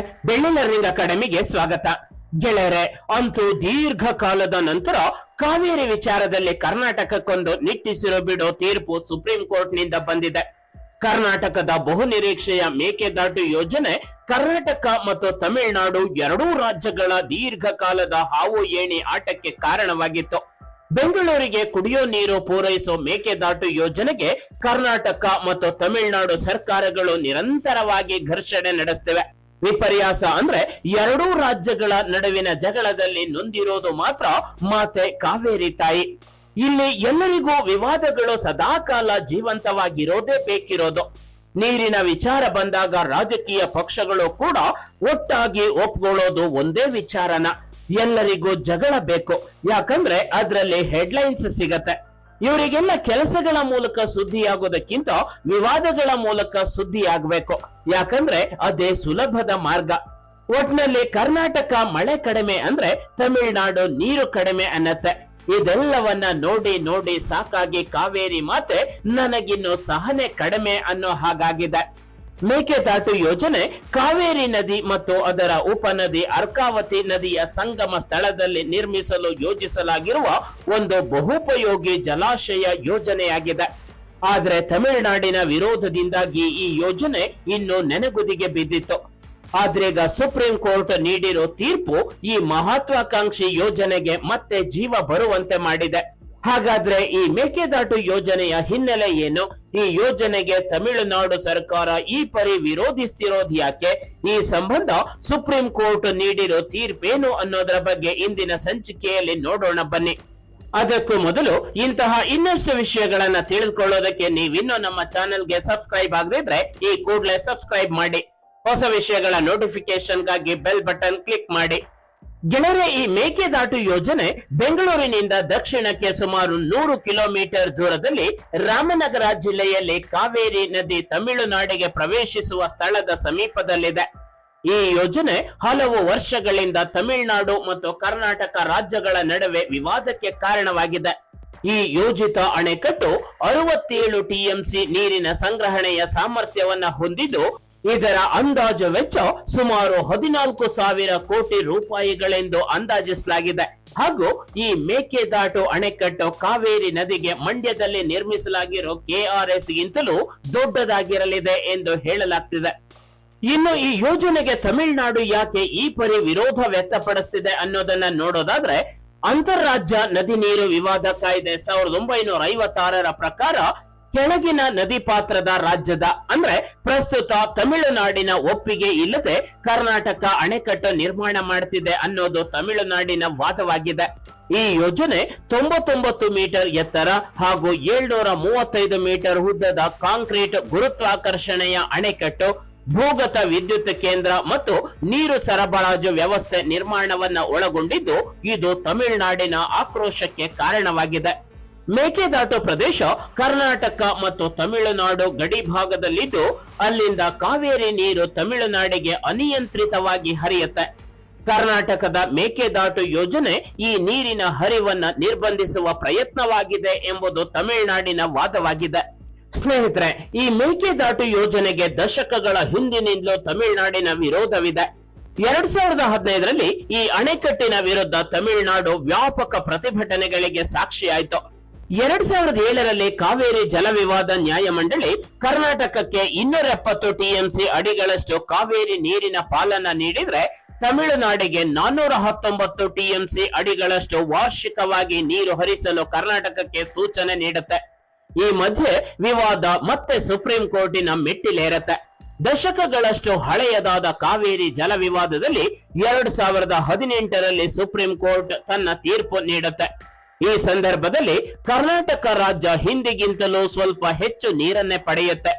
ಬೆಳ್ಳಿ ಲರ್ನಿಂಗ್ ಅಕಾಡೆಮಿಗೆ ಸ್ವಾಗತ. ಗೆಳೆಯರೆ, ಅಂತೂ ದೀರ್ಘಕಾಲದ ನಂತರ ಕಾವೇರಿ ವಿಚಾರದಲ್ಲಿ ಕರ್ನಾಟಕಕ್ಕೊಂದು ನಿಟ್ಟಿಸಿರೋ ಬಿಡೋ ತೀರ್ಪು ಸುಪ್ರೀಂ ಕೋರ್ಟ್ನಿಂದ ಬಂದಿದೆ. ಕರ್ನಾಟಕದ ಬಹುನಿರೀಕ್ಷೆಯ ಮೇಕೆದಾಟು ಯೋಜನೆ ಕರ್ನಾಟಕ ಮತ್ತು ತಮಿಳುನಾಡು ಎರಡೂ ರಾಜ್ಯಗಳ ದೀರ್ಘಕಾಲದ ಹಾವು ಏಣಿ ಆಟಕ್ಕೆ ಕಾರಣವಾಗಿತ್ತು. ಬೆಂಗಳೂರಿಗೆ ಕುಡಿಯೋ ನೀರು ಪೂರೈಸೋ ಮೇಕೆದಾಟು ಯೋಜನೆಗೆ ಕರ್ನಾಟಕ ಮತ್ತು ತಮಿಳುನಾಡು ಸರ್ಕಾರಗಳು ನಿರಂತರವಾಗಿ ಘರ್ಷಣೆ ನಡೆಸ್ತಿವೆ. ವಿಪರ್ಯಾಸ ಅಂದ್ರೆ ಎರಡೂ ರಾಜ್ಯಗಳ ನಡುವಿನ ಜಗಳದಲ್ಲಿ ನೊಂದಿರೋದು ಮಾತ್ರ ಮಾತೆ ಕಾವೇರಿ ತಾಯಿ. ಇಲ್ಲಿ ಎಲ್ಲರಿಗೂ ವಿವಾದಗಳು ಸದಾಕಾಲ ಜೀವಂತವಾಗಿರೋದೇ ಬೇಕಿರೋದು. ನೀರಿನ ವಿಚಾರ ಬಂದಾಗ ರಾಜಕೀಯ ಪಕ್ಷಗಳು ಕೂಡ ಒಟ್ಟಾಗಿ ಒಪ್ಕೊಳ್ಳೋದು ಒಂದೇ ವಿಚಾರನ. ಎಲ್ಲರಿಗೂ ಜಗಳ ಬೇಕು. ಯಾಕಂದ್ರೆ ಅದ್ರಲ್ಲಿ ಹೆಡ್ಲೈನ್ಸ್ ಸಿಗತ್ತೆ. ಇವರಿಗೆಲ್ಲ ಕೆಲಸಗಳ ಮೂಲಕ ಸುದ್ದಿಯಾಗೋದಕ್ಕಿಂತ ವಿವಾದಗಳ ಮೂಲಕ ಸುದ್ದಿ ಆಗ್ಬೇಕು ಯಾಕಂದ್ರೆ ಅದೇ ಸುಲಭದ ಮಾರ್ಗ. ಒಟ್ನಲ್ಲಿ ಕರ್ನಾಟಕ ಮಳೆ ಕಡಿಮೆ ಅಂದ್ರೆ ತಮಿಳುನಾಡು ನೀರು ಕಡಿಮೆ ಅನ್ನತ್ತೆ. ಇದೆಲ್ಲವನ್ನ ನೋಡಿ ನೋಡಿ ಸಾಕಾಗಿ ಕಾವೇರಿ ಮಾತೆ ನನಗಿನ್ನು ಸಹನೆ ಕಡಿಮೆ ಅನ್ನೋ ಹಾಗಾಗಿದೆ. ಮೇಕೆದಾಟು ಯೋಜನೆ ಕಾವೇರಿ ನದಿ ಮತ್ತು ಅದರ ಉಪನದಿ ಅರ್ಕಾವತಿ ನದಿಯ ಸಂಗಮ ಸ್ಥಳದಲ್ಲಿ ನಿರ್ಮಿಸಲು ಯೋಜಿಸಲಾಗಿರುವ ಒಂದು ಬಹುಪಯೋಗಿ ಜಲಾಶಯ ಯೋಜನೆಯಾಗಿದೆ. ಆದರೆ ತಮಿಳುನಾಡಿನ ವಿರೋಧದಿಂದಾಗಿ ಈ ಯೋಜನೆ ಇನ್ನು ನೆನೆಗುದಿಗೆ ಬಿದ್ದಿತ್ತು. ಆದ್ರೀಗ ಸುಪ್ರೀಂ ಕೋರ್ಟ್ ನೀಡಿರೋ ತೀರ್ಪು ಈ ಮಹತ್ವಾಕಾಂಕ್ಷಿ ಯೋಜನೆಗೆ ಮತ್ತೆ ಜೀವ ಬರುವಂತೆ ಮಾಡಿದೆ. ಹಾಗಾದ್ರೆ ಈ ಮೇಕೆದಾಟು ಯೋಜನೆಯ ಹಿನ್ನೆಲೆ ಏನು? ಈ ಯೋಜನೆಗೆ ತಮಿಳುನಾಡು ಸರ್ಕಾರ ಈ ಪರಿ ವಿರೋಧಿಸ್ತಿರೋದು ಯಾಕೆ? ಈ ಸಂಬಂಧ ಸುಪ್ರೀಂ ಕೋರ್ಟ್ ನೀಡಿರೋ ತೀರ್ಪೇನು ಅನ್ನೋದರ ಬಗ್ಗೆ ಇಂದಿನ ಸಂಚಿಕೆಯಲ್ಲಿ ನೋಡೋಣ ಬನ್ನಿ. ಅದಕ್ಕೂ ಮೊದಲು ಇಂತಹ ಇನ್ನಷ್ಟು ವಿಷಯಗಳನ್ನ ತಿಳಿದುಕೊಳ್ಳೋದಕ್ಕೆ ನೀವಿನ್ನೂ ನಮ್ಮ ಚಾನೆಲ್ಗೆ ಸಬ್ಸ್ಕ್ರೈಬ್ ಆಗದಿದ್ರೆ ಈ ಕೂಡಲೇ ಸಬ್ಸ್ಕ್ರೈಬ್ ಮಾಡಿ. ಹೊಸ ವಿಷಯಗಳ ನೋಟಿಫಿಕೇಶನ್ಗಾಗಿ ಬೆಲ್ ಬಟನ್ ಕ್ಲಿಕ್ ಮಾಡಿ. ಗೆಳೆಯರೆ, ಈ ಮೇಕೆದಾಟು ಯೋಜನೆ ಬೆಂಗಳೂರಿನಿಂದ ದಕ್ಷಿಣಕ್ಕೆ ಸುಮಾರು ನೂರು ಕಿಲೋಮೀಟರ್ ದೂರದಲ್ಲಿ ರಾಮನಗರ ಜಿಲ್ಲೆಯಲ್ಲಿ ಕಾವೇರಿ ನದಿ ತಮಿಳುನಾಡಿಗೆ ಪ್ರವೇಶಿಸುವ ಸ್ಥಳದ ಸಮೀಪದಲ್ಲಿದೆ. ಈ ಯೋಜನೆ ಹಲವು ವರ್ಷಗಳಿಂದ ತಮಿಳುನಾಡು ಮತ್ತು ಕರ್ನಾಟಕ ರಾಜ್ಯಗಳ ನಡುವೆ ವಿವಾದಕ್ಕೆ ಕಾರಣವಾಗಿದೆ. ಈ ಯೋಜಿತ ಅಣೆಕಟ್ಟು ಅರವತ್ತೇಳು ಟಿಎಂಸಿ ನೀರಿನ ಸಂಗ್ರಹಣೆಯ ಸಾಮರ್ಥ್ಯವನ್ನು ಹೊಂದಿದ್ದು ಇದರ ಅಂದಾಜು ವೆಚ್ಚ ಸುಮಾರು ಹದಿನಾಲ್ಕು ಸಾವಿರ ಕೋಟಿ ರೂಪಾಯಿಗಳೆಂದು ಅಂದಾಜಿಸಲಾಗಿದೆ. ಹಾಗೂ ಈ ಮೇಕೆದಾಟು ಅಣೆಕಟ್ಟು ಕಾವೇರಿ ನದಿಗೆ ಮಂಡ್ಯದಲ್ಲಿ ನಿರ್ಮಿಸಲಾಗಿರೋ ಕೆಆರ್ಎಸ್ ಗಿಂತಲೂ ದೊಡ್ಡದಾಗಿರಲಿದೆ ಎಂದು ಹೇಳಲಾಗ್ತಿದೆ. ಇನ್ನು ಈ ಯೋಜನೆಗೆ ತಮಿಳುನಾಡು ಯಾಕೆ ಈ ಪರಿ ವಿರೋಧ ವ್ಯಕ್ತಪಡಿಸ್ತಿದೆ ಅನ್ನೋದನ್ನ ನೋಡೋದಾದ್ರೆ ಅಂತಾರಾಜ್ಯ ನದಿ ನೀರು ವಿವಾದ ಕಾಯ್ದೆ ಸಾವಿರದ ಒಂಬೈನೂರ ಐವತ್ತಾರರ ಪ್ರಕಾರ ಕೆಳಗಿನ ನದಿ ಪಾತ್ರದ ರಾಜ್ಯದ ಅಂದ್ರೆ ಪ್ರಸ್ತುತ ತಮಿಳುನಾಡಿನ ಒಪ್ಪಿಗೆ ಇಲ್ಲದೆ ಕರ್ನಾಟಕ ಅಣೆಕಟ್ಟು ನಿರ್ಮಾಣ ಮಾಡ್ತಿದೆ ಅನ್ನೋದು ತಮಿಳುನಾಡಿನ ವಾದವಾಗಿದೆ. ಈ ಯೋಜನೆ ತೊಂಬತ್ತೊಂಬತ್ತು ಮೀಟರ್ ಎತ್ತರ ಹಾಗೂ ಏಳ್ನೂರ ಮೂವತ್ತೈದು ಮೀಟರ್ ಉದ್ದದ ಕಾಂಕ್ರೀಟ್ ಗುರುತ್ವಾಕರ್ಷಣೆಯ ಅಣೆಕಟ್ಟು, ಭೂಗತ ವಿದ್ಯುತ್ ಕೇಂದ್ರ ಮತ್ತು ನೀರು ಸರಬರಾಜು ವ್ಯವಸ್ಥೆ ನಿರ್ಮಾಣವನ್ನ ಒಳಗೊಂಡಿದ್ದು ಇದು ತಮಿಳುನಾಡಿನ ಆಕ್ರೋಶಕ್ಕೆ ಕಾರಣವಾಗಿದೆ. ಮೇಕೆದಾಟು ಪ್ರದೇಶ ಕರ್ನಾಟಕ ಮತ್ತು ತಮಿಳುನಾಡು ಗಡಿ ಭಾಗದಲ್ಲಿದ್ದು, ಅಲ್ಲಿಂದ ಕಾವೇರಿ ನೀರು ತಮಿಳುನಾಡಿಗೆ ಅನಿಯಂತ್ರಿತವಾಗಿ ಹರಿಯುತ್ತೆ. ಕರ್ನಾಟಕದ ಮೇಕೆದಾಟು ಯೋಜನೆ ಈ ನೀರಿನ ಹರಿವನ್ನ ನಿರ್ಬಂಧಿಸುವ ಪ್ರಯತ್ನವಾಗಿದೆ ಎಂಬುದು ತಮಿಳುನಾಡಿನ ವಾದವಾಗಿದೆ. ಸ್ನೇಹಿತರೆ, ಈ ಮೇಕೆದಾಟು ಯೋಜನೆಗೆ ದಶಕಗಳ ಹಿಂದಿನಿಂದಲೂ ತಮಿಳುನಾಡಿನ ವಿರೋಧವಿದೆ. ಎರಡ್ ಸಾವಿರದ ಹದಿನೈದರಲ್ಲಿ ಈ ಅಣೆಕಟ್ಟಿನ ವಿರುದ್ಧ ತಮಿಳುನಾಡು ವ್ಯಾಪಕ ಪ್ರತಿಭಟನೆಗಳಿಗೆ ಸಾಕ್ಷಿಯಾಯಿತು. ಎರಡ್ ಸಾವಿರದ ಏಳರಲ್ಲಿ ಕಾವೇರಿ ಜಲ ವಿವಾದ ನ್ಯಾಯಮಂಡಳಿ ಕರ್ನಾಟಕಕ್ಕೆ ಇನ್ನೂರ ಎಪ್ಪತ್ತು ಟಿಎಂಸಿ ಅಡಿಗಳಷ್ಟು ಕಾವೇರಿ ನೀರಿನ ಪಾಲನ ನೀಡಿದ್ರೆ ತಮಿಳುನಾಡಿಗೆ ನಾನ್ನೂರ ಹತ್ತೊಂಬತ್ತು ಟಿಎಂಸಿ ಅಡಿಗಳಷ್ಟು ವಾರ್ಷಿಕವಾಗಿ ನೀರು ಹರಿಸಲು ಕರ್ನಾಟಕಕ್ಕೆ ಸೂಚನೆ ನೀಡುತ್ತೆ. ಈ ಮಧ್ಯೆ ವಿವಾದ ಮತ್ತೆ ಸುಪ್ರೀಂ ಕೋರ್ಟಿನ ಮೆಟ್ಟಿಲೇರತ್ತೆ. ದಶಕಗಳಷ್ಟು ಹಳೆಯದಾದ ಕಾವೇರಿ ಜಲ ವಿವಾದದಲ್ಲಿ ಎರಡ್ ಸಾವಿರದ ಹದಿನೆಂಟರಲ್ಲಿ ಸುಪ್ರೀಂ ಕೋರ್ಟ್ ತನ್ನ ತೀರ್ಪು ನೀಡುತ್ತೆ. ಈ ಸಂದರ್ಭದಲ್ಲಿ ಕರ್ನಾಟಕ ರಾಜ್ಯ ಹಿಂದಿಗಿಂತಲೂ ಸ್ವಲ್ಪ ಹೆಚ್ಚು ನೀರನ್ನೇ ಪಡೆಯುತ್ತೆ.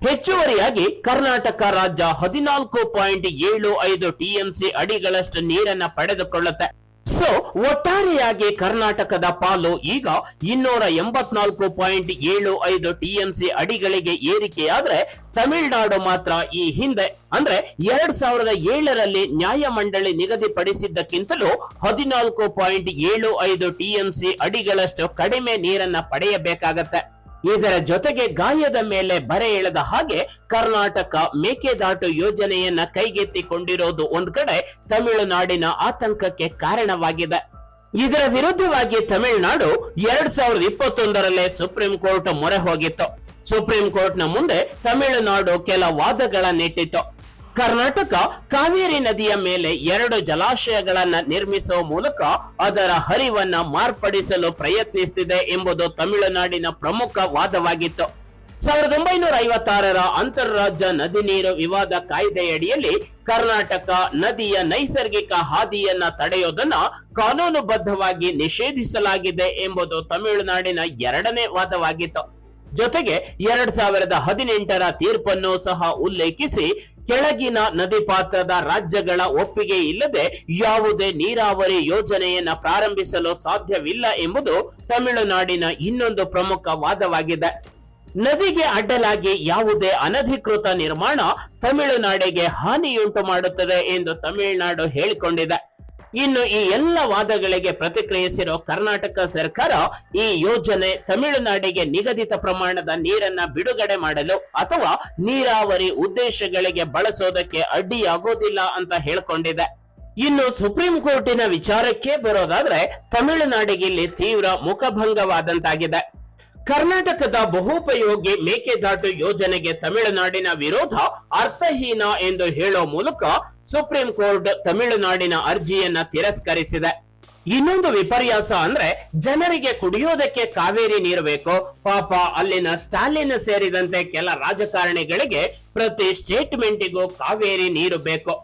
ಹೆಚ್ಚುವರಿಯಾಗಿ ಕರ್ನಾಟಕ ರಾಜ್ಯ ಹದಿನಾಲ್ಕು ಪಾಯಿಂಟ್ ಏಳು ಐದು ಟಿಎಂಸಿ ಅಡಿಗಳಷ್ಟು ನೀರನ್ನ ಪಡೆದುಕೊಳ್ಳುತ್ತೆ. ಸೊ ಒಟ್ಟಾರೆಯಾಗಿ ಕರ್ನಾಟಕದ ಪಾಲು ಈಗ ಇನ್ನೂರ ಎಂಬತ್ನಾಲ್ಕು ಪಾಯಿಂಟ್ ಏಳು ಐದು ಟಿಎಂಸಿ ಅಡಿಗಳಿಗೆ ಏರಿಕೆಯಾದ್ರೆ ತಮಿಳುನಾಡು ಮಾತ್ರ ಈ ಹಿಂದೆ ಅಂದ್ರೆ ಎರಡ್ ಸಾವಿರದ ಏಳರಲ್ಲಿ ನ್ಯಾಯಮಂಡಳಿ ನಿಗದಿಪಡಿಸಿದ್ದಕ್ಕಿಂತಲೂ ಹದಿನಾಲ್ಕು ಪಾಯಿಂಟ್ ಏಳು ಐದು ಟಿಎಂಸಿ ಅಡಿಗಳಷ್ಟು ಕಡಿಮೆ ನೀರನ್ನ ಪಡೆಯಬೇಕಾಗತ್ತೆ. ಇದರ ಜೊತೆಗೆ ಗಾಯದ ಮೇಲೆ ಬರೆ ಎಳೆದ ಹಾಗೆ ಕರ್ನಾಟಕ ಮೇಕೆದಾಟು ಯೋಜನೆಯನ್ನ ಕೈಗೆತ್ತಿಕೊಂಡಿರೋದು ಒಂದ್ ಕಡೆ ತಮಿಳುನಾಡಿನ ಆತಂಕಕ್ಕೆ ಕಾರಣವಾಗಿದೆ. ಇದರ ವಿರುದ್ಧವಾಗಿ ತಮಿಳುನಾಡು ಎರಡ್ ಸಾವಿರದ ಇಪ್ಪತ್ತೊಂದರಲ್ಲೇ ಸುಪ್ರೀಂ ಕೋರ್ಟ್ ಮೊರೆ ಹೋಗಿತ್ತು. ಸುಪ್ರೀಂ ಕೋರ್ಟ್ನ ಮುಂದೆ ತಮಿಳುನಾಡು ಕೆಲ ವಾದಗಳನ್ನಿಟ್ಟಿತ್ತು. ಕರ್ನಾಟಕ ಕಾವೇರಿ ನದಿಯ ಮೇಲೆ ಎರಡು ಜಲಾಶಯಗಳನ್ನು ನಿರ್ಮಿಸುವ ಮೂಲಕ ಅದರ ಹರಿವನ್ನ ಮಾರ್ಪಡಿಸಲು ಪ್ರಯತ್ನಿಸುತ್ತಿದೆ ಎಂಬುದು ತಮಿಳುನಾಡಿನ ಪ್ರಮುಖ ವಾದವಾಗಿತ್ತು. ಸಾವಿರದ ಒಂಬೈನೂರ ಐವತ್ತಾರರ ಅಂತಾರಾಜ್ಯ ನದಿ ನೀರು ವಿವಾದ ಕಾಯ್ದೆಯಡಿಯಲ್ಲಿ ಕರ್ನಾಟಕ ನದಿಯ ನೈಸರ್ಗಿಕ ಹಾದಿಯನ್ನ ತಡೆಯೋದನ್ನ ಕಾನೂನುಬದ್ಧವಾಗಿ ನಿಷೇಧಿಸಲಾಗಿದೆ ಎಂಬುದು ತಮಿಳುನಾಡಿನ ಎರಡನೇ ವಾದವಾಗಿತ್ತು. ಜೊತೆಗೆ ಎರಡ್ ಸಾವಿರದ ಹದಿನೆಂಟರ ತೀರ್ಪನ್ನು ಸಹ ಉಲ್ಲೇಖಿಸಿ ಕೆಳಗಿನ ನದಿ ಪಾತ್ರದ ರಾಜ್ಯಗಳ ಒಪ್ಪಿಗೆ ಇಲ್ಲದೆ ಯಾವುದೇ ನೀರಾವರಿ ಯೋಜನೆಯನ್ನ ಪ್ರಾರಂಭಿಸಲು ಸಾಧ್ಯವಿಲ್ಲ ಎಂಬುದು ತಮಿಳುನಾಡಿನ ಇನ್ನೊಂದು ಪ್ರಮುಖ ವಾದವಾಗಿದೆ. ನದಿಗೆ ಅಡ್ಡಲಾಗಿ ಯಾವುದೇ ಅನಧಿಕೃತ ನಿರ್ಮಾಣ ತಮಿಳುನಾಡಿಗೆ ಹಾನಿಯುಂಟು ಮಾಡುತ್ತದೆ ಎಂದು ತಮಿಳುನಾಡು ಹೇಳಿಕೊಂಡಿದೆ. ಇನ್ನು ಈ ಎಲ್ಲ ವಾದಗಳಿಗೆ ಪ್ರತಿಕ್ರಿಯಿಸಿರೋ ಕರ್ನಾಟಕ ಸರ್ಕಾರ ಈ ಯೋಜನೆ ತಮಿಳುನಾಡಿಗೆ ನಿಗದಿತ ಪ್ರಮಾಣದ ನೀರನ್ನ ಬಿಡುಗಡೆ ಮಾಡಲು ಅಥವಾ ನೀರಾವರಿ ಉದ್ದೇಶಗಳಿಗೆ ಬಳಸೋದಕ್ಕೆ ಅಡ್ಡಿಯಾಗೋದಿಲ್ಲ ಅಂತ ಹೇಳ್ಕೊಂಡಿದೆ. ಇನ್ನು ಸುಪ್ರೀಂ ಕೋರ್ಟಿನ ವಿಚಾರಕ್ಕೆ ಬರೋದಾದ್ರೆ ತಮಿಳುನಾಡಿಗೆ ಇಲ್ಲಿ ತೀವ್ರ ಮುಖಭಂಗವಾದಂತಾಗಿದೆ. ಕರ್ನಾಟಕದ ಬಹುಪಯೋಗಿ ಮೇಕೆದಾಟು ಯೋಜನೆಗೆ ತಮಿಳುನಾಡಿನ ವಿರೋಧ ಅರ್ಥಹೀನ ಎಂದು ಹೇಳೋ ಮೂಲಕ ಸುಪ್ರೀಂ ಕೋರ್ಟ್ ತಮಿಳುನಾಡಿನ ಅರ್ಜಿಯನ್ನ ತಿರಸ್ಕರಿಸಿದೆ. ಇನ್ನೊಂದು ವಿಪರ್ಯಾಸ ಅಂದ್ರೆ ಜನರಿಗೆ ಕುಡಿಯೋದಕ್ಕೆ ಕಾವೇರಿ ನೀರು ಬೇಕು. ಪಾಪ ಅಲ್ಲಿನ ಸ್ಟಾಲಿನ್ ಸೇರಿದಂತೆ ಕೆಲ ರಾಜಕಾರಣಿಗಳಿಗೆ ಪ್ರತಿ ಸ್ಟೇಟ್ಮೆಂಟಿಗೂ ಕಾವೇರಿ ನೀರು ಬೇಕು.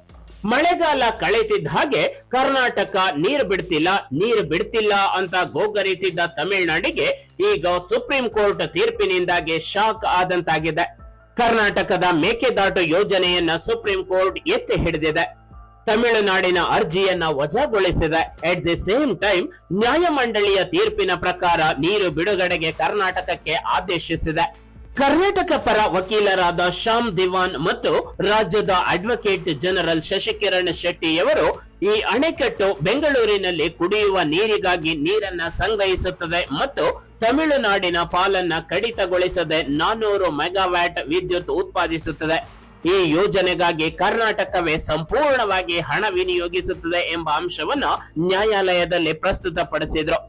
ಮಳೆಗಾಲ ಕಳೆತಿದ್ದ ಹಾಗೆ ಕರ್ನಾಟಕ ನೀರು ಬಿಡ್ತಿಲ್ಲ ನೀರು ಬಿಡ್ತಿಲ್ಲ ಅಂತ ಗೋಗರಿತಿದ್ದ ತಮಿಳುನಾಡಿಗೆ ಈಗ ಸುಪ್ರೀಂ ಕೋರ್ಟ್ ತೀರ್ಪಿನಿಂದಾಗಿ ಶಾಕ್ ಆದಂತಾಗಿದೆ. ಕರ್ನಾಟಕದ ಮೇಕೆದಾಟು ಯೋಜನೆಯನ್ನ ಸುಪ್ರೀಂ ಕೋರ್ಟ್ ಎತ್ತಿ ಹಿಡಿದಿದೆ. ತಮಿಳುನಾಡಿನ ಅರ್ಜಿಯನ್ನ ವಜಾಗೊಳಿಸಿದೆ. ಅಟ್ ದಿ ಸೇಮ್ ಟೈಮ್ ನ್ಯಾಯಮಂಡಳಿಯ ತೀರ್ಪಿನ ಪ್ರಕಾರ ನೀರು ಬಿಡುಗಡೆಗೆ ಕರ್ನಾಟಕಕ್ಕೆ ಆದೇಶಿಸಿದೆ. ಕರ್ನಾಟಕ ಪರ ವಕೀಲರಾದ ಶ್ಯಾಮ್ ದಿವಾನ್ ಮತ್ತು ರಾಜ್ಯದ ಅಡ್ವೊಕೇಟ್ ಜನರಲ್ ಶಶಿಕಿರಣ್ ಶೆಟ್ಟಿಯವರು ಈ ಅಣೆಕಟ್ಟು ಬೆಂಗಳೂರಿನಲ್ಲಿ ಕುಡಿಯುವ ನೀರಿಗಾಗಿ ನೀರನ್ನ ಸಂಗ್ರಹಿಸುತ್ತದೆ ಮತ್ತು ತಮಿಳುನಾಡಿನ ಪಾಲನ್ನ ಕಡಿತಗೊಳಿಸದೆ ನಾನ್ನೂರು ಮೆಗಾವ್ಯಾಟ್ ವಿದ್ಯುತ್ ಉತ್ಪಾದಿಸುತ್ತದೆ. ಈ ಯೋಜನೆಗಾಗಿ ಕರ್ನಾಟಕವೇ ಸಂಪೂರ್ಣವಾಗಿ ಹಣ ವಿನಿಯೋಗಿಸುತ್ತದೆ ಎಂಬ ಅಂಶವನ್ನ ನ್ಯಾಯಾಲಯದಲ್ಲಿ ಪ್ರಸ್ತುತಪಡಿಸಿದ್ರು.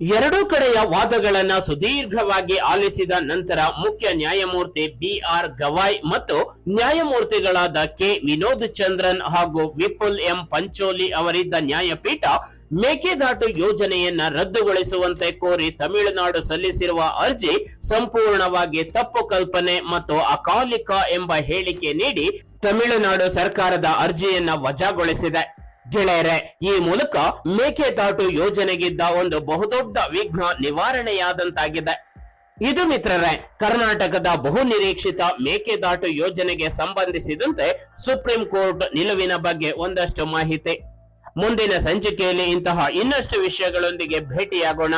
ಎರಡೂ ಕಡೆಯ ವಾದಗಳನ್ನ ಸುದೀರ್ಘವಾಗಿ ಆಲಿಸಿದ ನಂತರ ಮುಖ್ಯ ನ್ಯಾಯಮೂರ್ತಿ ಬಿ ಆರ್ ಗವಾಯ್ ಮತ್ತು ನ್ಯಾಯಮೂರ್ತಿಗಳಾದ ಕೆ. ವಿನೋದ್ ಚಂದ್ರನ್ ಹಾಗೂ ವಿಪುಲ್ ಎಂ. ಪಂಚೋಲಿ ಅವರಿದ್ದ ನ್ಯಾಯಪೀಠ ಮೇಕೆದಾಟು ಯೋಜನೆಯನ್ನ ರದ್ದುಗೊಳಿಸುವಂತೆ ಕೋರಿ ತಮಿಳುನಾಡು ಸಲ್ಲಿಸಿರುವ ಅರ್ಜಿ ಸಂಪೂರ್ಣವಾಗಿ ತಪ್ಪು ಕಲ್ಪನೆ ಮತ್ತು ಅಕಾಲಿಕ ಎಂಬ ಹೇಳಿಕೆ ನೀಡಿ ತಮಿಳುನಾಡು ಸರ್ಕಾರದ ಅರ್ಜಿಯನ್ನ ವಜಾಗೊಳಿಸಿದೆ. ಗೆಳೆಯರೆ, ಈ ಮೂಲಕ ಮೇಕೆದಾಟು ಯೋಜನೆಗಿದ್ದ ಒಂದು ಬಹುದೊಡ್ಡ ವಿಘ್ನ ನಿವಾರಣೆಯಾದಂತಾಗಿದೆ. ಇದು ಮಿತ್ರರೇ, ಕರ್ನಾಟಕದ ಬಹು ನಿರೀಕ್ಷಿತ ಮೇಕೆದಾಟು ಯೋಜನೆಗೆ ಸಂಬಂಧಿಸಿದಂತೆ ಸುಪ್ರೀಂ ಕೋರ್ಟ್ ನಿಲುವಿನ ಬಗ್ಗೆ ಒಂದಷ್ಟು ಮಾಹಿತಿ. ಮುಂದಿನ ಸಂಚಿಕೆಯಲ್ಲಿ ಇಂತಹ ಇನ್ನಷ್ಟು ವಿಷಯಗಳೊಂದಿಗೆ ಭೇಟಿಯಾಗೋಣ.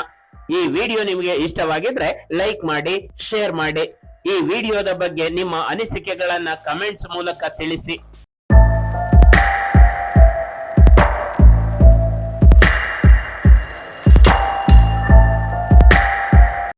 ಈ ವಿಡಿಯೋ ನಿಮಗೆ ಇಷ್ಟವಾಗಿದ್ರೆ ಲೈಕ್ ಮಾಡಿ, ಶೇರ್ ಮಾಡಿ. ಈ ವಿಡಿಯೋದ ಬಗ್ಗೆ ನಿಮ್ಮ ಅನಿಸಿಕೆಗಳನ್ನ ಕಮೆಂಟ್ಸ್ ಮೂಲಕ ತಿಳಿಸಿ.